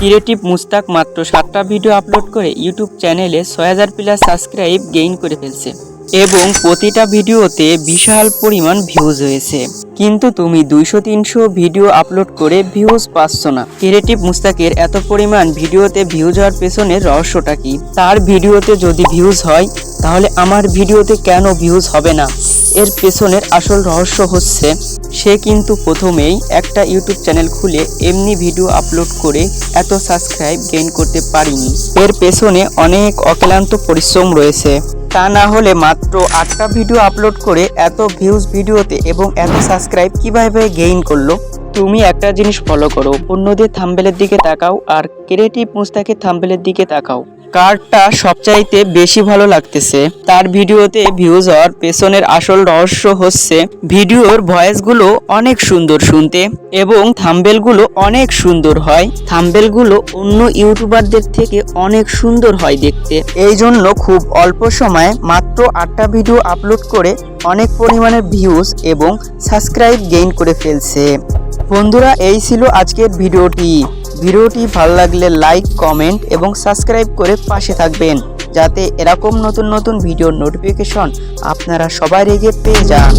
Creative Mustaq মাত্র সাতটা video upload করে ইউটিউব চ্যানেলে ছয় হাজার প্লাস সাবস্ক্রাইব গেইন করে ফেলছে। এবং প্রতিটা ভিডিওতে বিশাল পরিমাণ ভিউজ হয়েছে। কিন্তু তুমি দুইশো, তিনশো ভিডিও আপলোড করে ভিউজ পাচ্ছ না। ক্রিয়েটিভ মুস্তাকের এত পরিমাণ ভিডিওতে ভিউজ হওয়ার পেছনের রহস্যটা কি? তার ভিডিওতে যদি ভিউজ হয়, তাহলে আমার ভিডিওতে কেন ভিউজ হবে না? এর পেছনের আসল রহস্য হচ্ছে, সে কিন্তু প্রথমেই একটা ইউটিউব চ্যানেল খুলে এমনি ভিডিও আপলোড করে এত সাবস্ক্রাইব গেইন করতে পারিনি। এর পেছনে অনেক অক্লান্ত পরিশ্রম রয়েছে। তা না হলে মাত্র আটটা ভিডিও আপলোড করে এত ভিউজ ভিডিওতে এবং এত সাবস্ক্রাইব কীভাবে গেইন করল? তুমি একটা জিনিস ফলো করো। অন্যদের থাম্বেলের দিকে তাকাও আর ক্রিয়েটিভ মুস্তাকের থাম্বেলের দিকে তাকাও। কারটা সবচাইতে বেশি ভালো লাগতেছে। তার ভিডিওতে ভিউজ হওয়ার পেছনের আসল রহস্য হচ্ছে, ভিডিওর ভয়েসগুলো অনেক সুন্দর শুনতে এবং থাম্বেলগুলো অনেক সুন্দর হয়। থাম্বেলগুলো অন্য ইউটিউবারদের থেকে অনেক সুন্দর হয় দেখতে। এই জন্য খুব অল্প সময়ে মাত্র আটটা ভিডিও আপলোড করে অনেক পরিমাণের ভিউজ এবং সাবস্ক্রাইব গেইন করে ফেলছে। বন্ধুরা, এই ছিল আজকের ভিডিওটি ভিডিওটি ভালো লাগলে লাইক, কমেন্ট এবং সাবস্ক্রাইব করে পাশে থাকবেন, যাতে এরকম নতুন নতুন ভিডিও নোটিফিকেশন আপনারা সবার আগে পেয়ে যান।